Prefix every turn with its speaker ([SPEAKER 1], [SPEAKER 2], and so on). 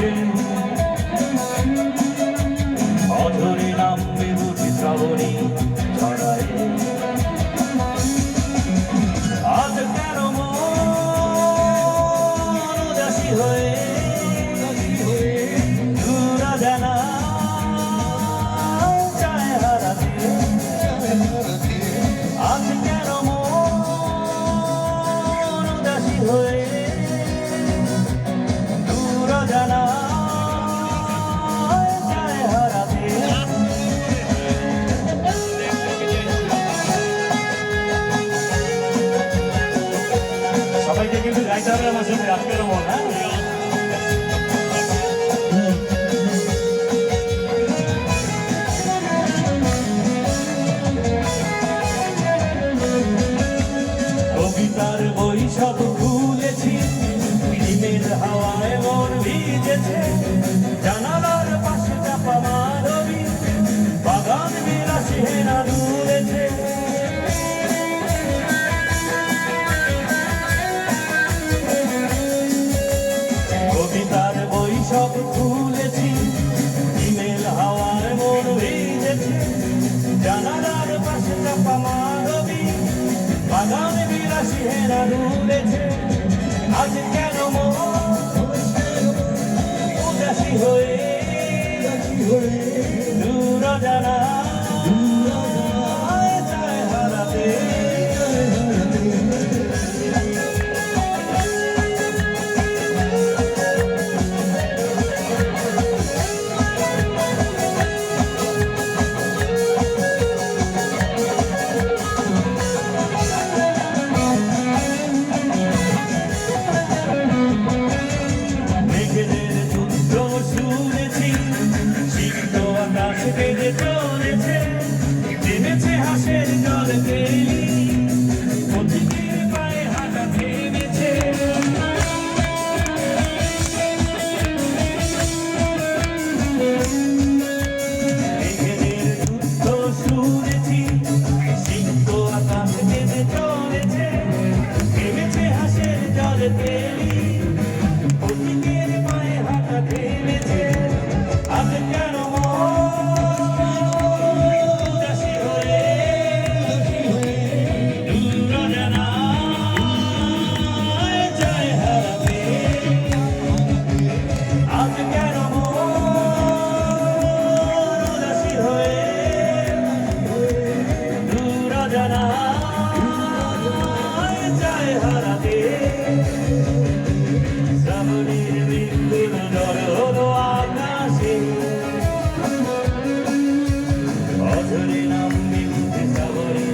[SPEAKER 1] Christian సాయంత్రం వచ్చి అక్కడ ఉన్నా সমারবি বাগানে বিলাসী হেরা রুলেছে। আজ কেন উদাসী হয়ে? দূর জানা গাছ বেঁধে চলেছে নেমেছে হাসের জল তেলি প্রতিদিন পায়ে হাঁটা থেমেছে শুনেছি সিংহ আকাশ বেঁধে চলেছে নেমেছে হাসের জল তেলি প্রতিদিন পায়ে হাঁটা জানা যায় হারাতে। শ্রাবণের মৃত্যুর ডর হলো আকাশে। অধরে নাম বিভূতি শ্রাবণে